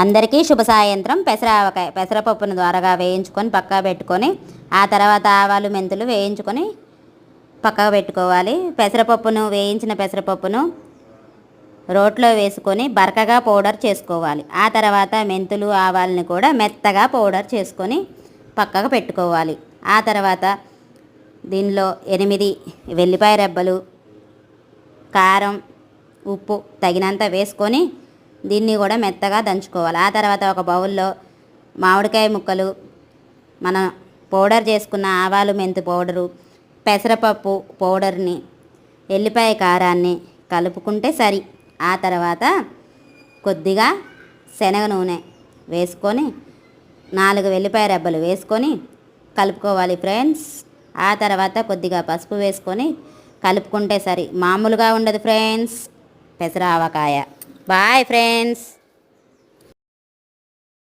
అందరికీ శుభ సాయంత్రం పెసర ఆవకాయ పెసరపప్పును ద్వారాగా వేయించుకొని పక్కా పెట్టుకొని ఆ తర్వాత ఆవాలు మెంతులు వేయించుకొని పక్కకు పెట్టుకోవాలి. పెసరపప్పును వేయించిన పెసరపప్పును రోట్లో వేసుకొని బరకగా పౌడర్ చేసుకోవాలి. ఆ తర్వాత మెంతులు ఆవాలని కూడా మెత్తగా పౌడర్ చేసుకొని పక్కకు పెట్టుకోవాలి. ఆ తర్వాత దీనిలో ఎనిమిది వెల్లిపాయ రెబ్బలు కారం ఉప్పు తగినంత వేసుకొని దీన్ని కూడా మెత్తగా దంచుకోవాలి. ఆ తర్వాత ఒక బౌల్లో మామిడికాయ ముక్కలు మనం పౌడర్ చేసుకున్న ఆవాలు మెంతి పౌడరు పెసరపప్పు పౌడర్ని ఎల్లిపాయ కారాన్ని కలుపుకుంటే సరి. ఆ తర్వాత కొద్దిగా శనగ నూనె వేసుకొని నాలుగు వెల్లిపాయ రెబ్బలు వేసుకొని కలుపుకోవాలి ఫ్రెండ్స్. ఆ తర్వాత కొద్దిగా పసుపు వేసుకొని కలుపుకుంటే సరి. మామూలుగా ఉండదు ఫ్రెండ్స్ పెసర ఆవకాయ. Bye friends